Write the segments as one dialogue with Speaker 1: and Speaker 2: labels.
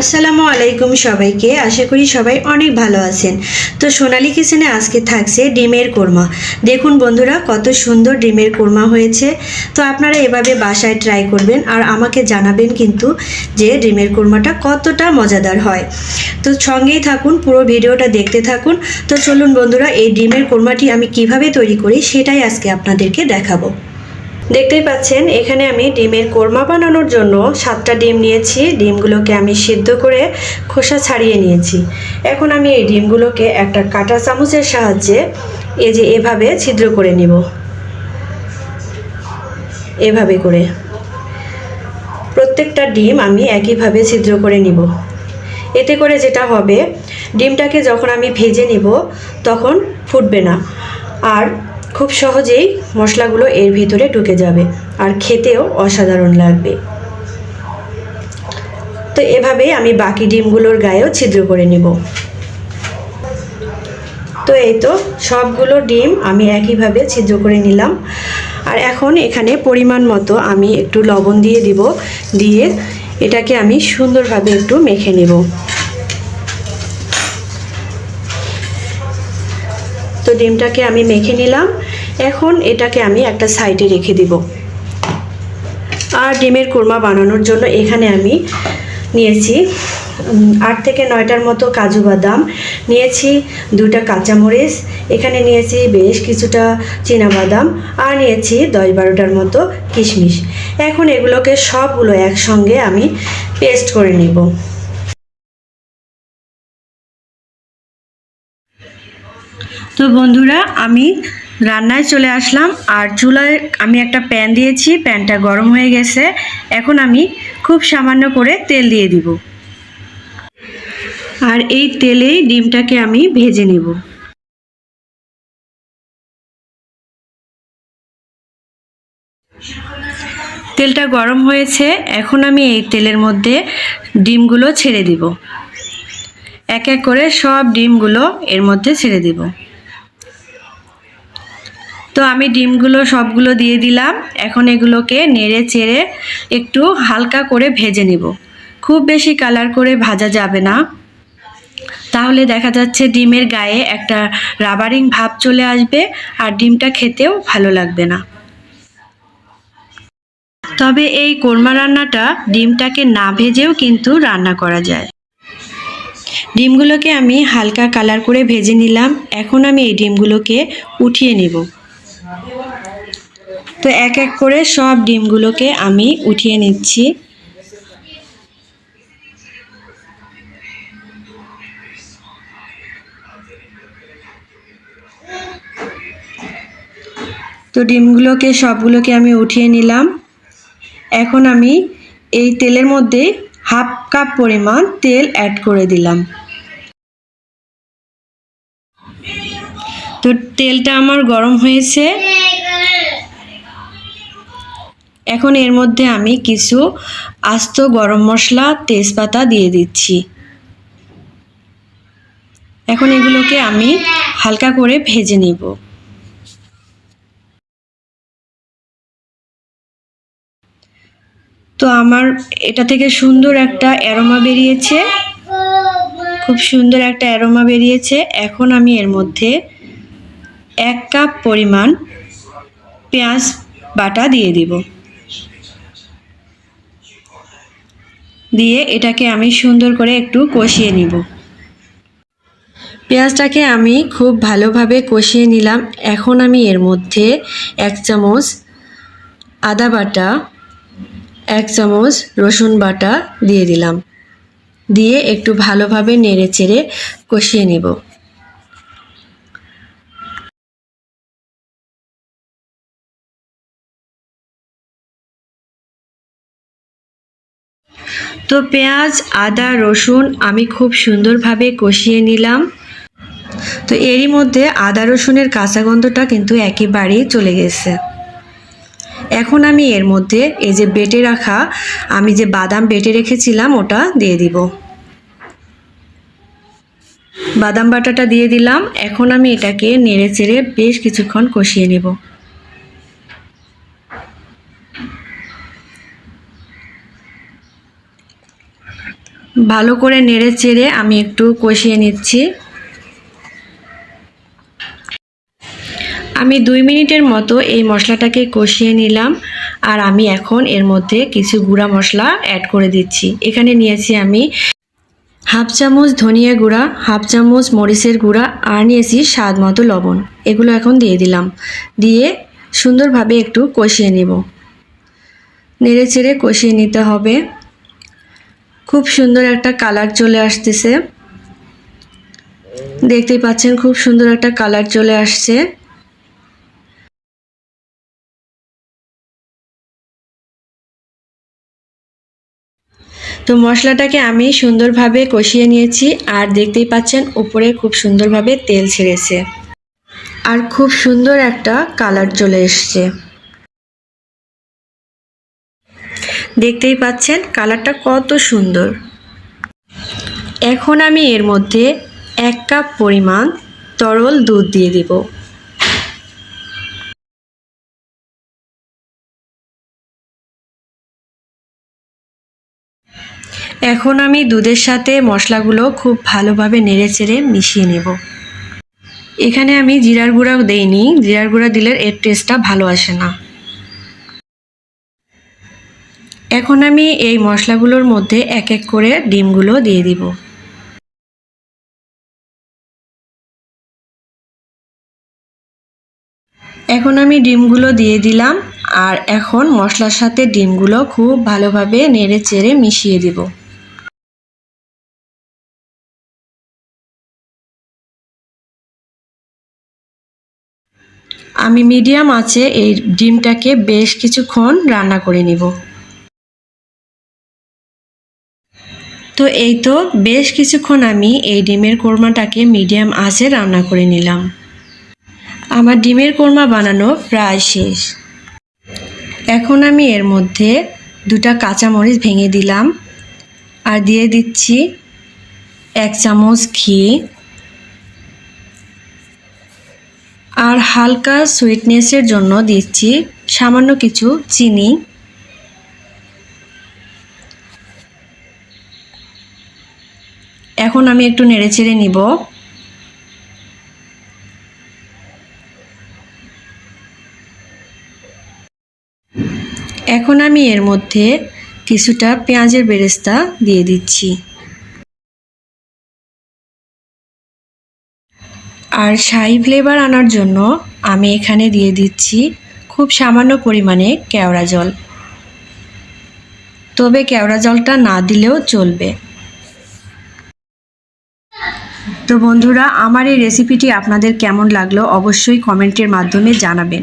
Speaker 1: আসসালামু আলাইকুম সবাইকে। আশা করি সবাই অনেক ভালো আছেন। তো সোনালি কিচেনে আজকে থাকছে ডিমের কোরমা। দেখুন বন্ধুরা, কত সুন্দর ডিমের কোরমা হয়েছে। তো আপনারা এভাবে বাসায় ট্রাই করবেন আর আমাকে জানাবেন কিন্তু যে ডিমের কোরমাটা কতটা মজাদার হয়। তো সঙ্গেই থাকুন, পুরো ভিডিওটা দেখতে থাকুন। তো চলুন বন্ধুরা, এই ডিমের কোরমাটি আমি কীভাবে তৈরি করি সেটাই আজকে আপনাদেরকে দেখাবো। দেখতেই পাচ্ছেন, এখানে আমি ডিমের কোরমা বানানোর জন্য সাতটা ডিম নিয়েছি। ডিমগুলোকে আমি সিদ্ধ করে খোসা ছাড়িয়ে নিয়েছি। এখন আমি এই ডিমগুলোকে একটা কাঁটা চামচের সাহায্যে এই যে এভাবে ছিদ্র করে নিব। এভাবে করে। প্রত্যেকটা ডিম আমি একইভাবে ছিদ্র করে নিব। এতে করে যেটা হবে, ডিমটাকে যখন আমি ভেজে নিব, তখন ফুটবে না। আর খুব সহজেই মশলাগুলো এর ভিতরে ঢুকে যাবে আর খেতেও অসাধারণ লাগবে। তো এভাবেই আমি বাকি ডিমগুলোর গায়েও ছিদ্র করে নিব। তো এই তো সবগুলো ডিম আমি একইভাবে ছিদ্র করে নিলাম। আর এখন এখানে পরিমাণ মতো আমি একটু লবণ দিয়ে দিব, দিয়ে এটাকে আমি সুন্দরভাবে একটু মেখে নেব। তো ডিমটাকে আমি মেখে নিলাম। এখন এটাকে আমি একটা সাইডে রেখে দিব। আর ডিমের কোরমা বানানোর জন্য এখানে আমি নিয়েছি আট থেকে নয়টার মতো কাজু বাদাম, নিয়েছি দুটা কাঁচামরিচ, এখানে নিয়েছি বেশ কিছুটা বাদাম আর নিয়েছি দশ বারোটার মতো কিশমিশ। এখন এগুলোকে সবগুলো একসঙ্গে আমি পেস্ট করে নেব। তো বন্ধুরা, আমি রান্নায় চলে আসলাম। আর চুলায় আমি একটা প্যান দিয়েছি, প্যানটা গরম হয়ে গেছে। এখন আমি খুব সামান্য করে তেল দিয়ে দিব। আর এই তেলেই ডিমটাকে আমি ভেজে নেব। তেলটা গরম হয়েছে, এখন আমি এই তেলের মধ্যে ডিমগুলো ছেড়ে দিব। এক এক করে সব ডিমগুলো এর মধ্যে ছেড়ে দিব। তো আমি ডিমগুলো সবগুলো দিয়ে দিলাম। এখন এগুলোকে নেড়ে চেড়ে একটু হালকা করে ভেজে নেব। খুব বেশি কালার করে ভাজা যাবে না। তাহলে দেখা যাচ্ছে ডিমের গায়ে একটা রাবারিং ভাব চলে আসবে আর ডিমটা খেতেও ভালো লাগবে না। তবে এই কোরমা রান্নাটা ডিমটাকে না ভেজেও কিন্তু রান্না করা যায়। ডিমগুলোকে আমি হালকা কালার করে ভেজে নিলাম। এখন আমি এই ডিমগুলোকে উঠিয়ে নেব। তো এক এক করে সব ডিমগুলোকে আমি উঠিয়ে নিচ্ছি। তো ডিমগুলোকে সবগুলোকে আমি উঠিয়ে নিলাম। এখন আমি এই তেলের মধ্যে হাফ কাপ পরিমাণ তেল অ্যাড করে দিলাম। তো তেলটা আমার গরম হয়েছে। এখন এর মধ্যে আমি কিছু আস্ত গরম মশলা, তেজপাতা দিয়ে দিচ্ছি। এখন এগুলোকে আমি হালকা করে ভেজে নেব। তো আমার এটা থেকে সুন্দর একটা অ্যারোমা বেরিয়েছে। খুব সুন্দর একটা অ্যারোমা বেরিয়েছে। এখন আমি এর মধ্যে এক কাপ পরিমাণ পেঁয়াজ বাটা দিয়ে দিব। দিয়ে এটাকে আমি সুন্দর করে একটু কষিয়ে নিব। পেঁয়াজটাকে আমি খুব ভালোভাবে কষিয়ে নিলাম। এখন আমি এর মধ্যে এক চামচ আদা বাটা, এক চামচ রসুন বাটা দিয়ে দিলাম। দিয়ে একটু ভালোভাবে নেড়ে চেড়ে কষিয়ে নেব। তো পেঁয়াজ, আদা, রসুন আমি খুব সুন্দরভাবে কষিয়ে নিলাম। তো এরই মধ্যে আদা, রসুনের কাঁচা গন্ধটা কিন্তু একেবারেই চলে গেছে। এখন আমি এর মধ্যে এই যে বেটে রাখা, আমি যে বাদাম বেটে রেখেছিলাম ওটা দিয়ে দিব। বাদাম বাটাটা দিয়ে দিলাম। এখন আমি এটাকে নেড়ে চেড়ে বেশ কিছুক্ষণ কষিয়ে নেব। ভালো করে নেড়ে চেড়ে আমি একটু কষিয়ে নিচ্ছি। আমি দুই মিনিটের মতো এই মশলাটাকে কষিয়ে নিলাম আর আমি এখন এর মধ্যে কিছু গুঁড়া মশলা অ্যাড করে দিচ্ছি। এখানে নিয়েছি আমি হাফ চামচ ধনিয়া গুঁড়া, হাফ চামচ মরিচের গুঁড়া আর নিয়েছি স্বাদ মতো লবণ। এগুলো এখন দিয়ে দিলাম। দিয়ে সুন্দরভাবে একটু কষিয়ে নেব। নেড়ে চেড়ে কষিয়ে নিতে হবে। খুব সুন্দর একটা কালার চলে আসতেছে। দেখতেই পাচ্ছেন খুব সুন্দর একটা কালার চলে আসছে। তো মশলাটাকে আমি সুন্দরভাবে কষিয়ে নিয়েছি আর দেখতেই পাচ্ছেন উপরে খুব সুন্দরভাবে তেল ছেড়েছে। আর খুব সুন্দর একটা কালার চলে এসছে। দেখতেই পাচ্ছেন কালারটা কত সুন্দর। এখন আমি এর মধ্যে এক কাপ পরিমাণ তরল দুধ দিয়ে দিব। এখন আমি দুধের সাথে মশলাগুলো খুব ভালোভাবে নেড়ে চেড়ে মিশিয়ে নেব। এখানে আমি জিরার গুঁড়া দেইনি, জিরার গুঁড়া দিলে এর টেস্টটা ভালো আসে না। এখন আমি এই মশলাগুলোর মধ্যে এক এক করে ডিমগুলো দিয়ে দিব। এখন আমি ডিমগুলো দিয়ে দিলাম আর এখন মশলার সাথে ডিমগুলো খুব ভালোভাবে নেড়ে চেড়ে মিশিয়ে দিব। আমি মিডিয়াম আছে এই ডিমটাকে বেশ কিছুক্ষণ রান্না করে নিব। তো এই তো বেশ কিছুক্ষণ আমি এই ডিমের কোরমাটাকে মিডিয়াম আঁচে রান্না করে নিলাম। আমার ডিমের কোরমা বানানো প্রায় শেষ। এখন আমি এর মধ্যে দুটা কাঁচামরিচ ভেঙে দিলাম আর দিয়ে দিচ্ছি এক চামচ ঘি আর হালকা সুইটনেসের জন্য দিচ্ছি সামান্য কিছু চিনি। এখন আমি একটু নেড়ে চেড়ে নিব। এখন আমি এর মধ্যে কিছুটা পেঁয়াজের বেরেস্তা দিয়ে দিচ্ছি। আর শাহি ফ্লেভার আনার জন্য আমি এখানে দিয়ে দিচ্ছি খুব সামান্য পরিমাণে কেওড়া জল। তবে কেওড়া জলটা না দিলেও চলবে। তো বন্ধুরা, আমার এই রেসিপিটি আপনাদের কেমন লাগল অবশ্যই কমেন্টের মাধ্যমে জানাবেন।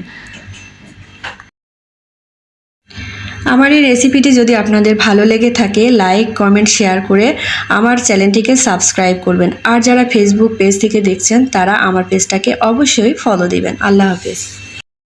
Speaker 1: আমার এই রেসিপিটি যদি আপনাদের ভালো লেগে থাকে লাইক কমেন্ট শেয়ার করে আমার চ্যানেলটিকে সাবস্ক্রাইব করবেন। আর যারা ফেসবুক পেজ থেকে দেখছেন, তারা আমার পেজটাকে অবশ্যই ফলো দিবেন। আল্লাহ হাফেজ।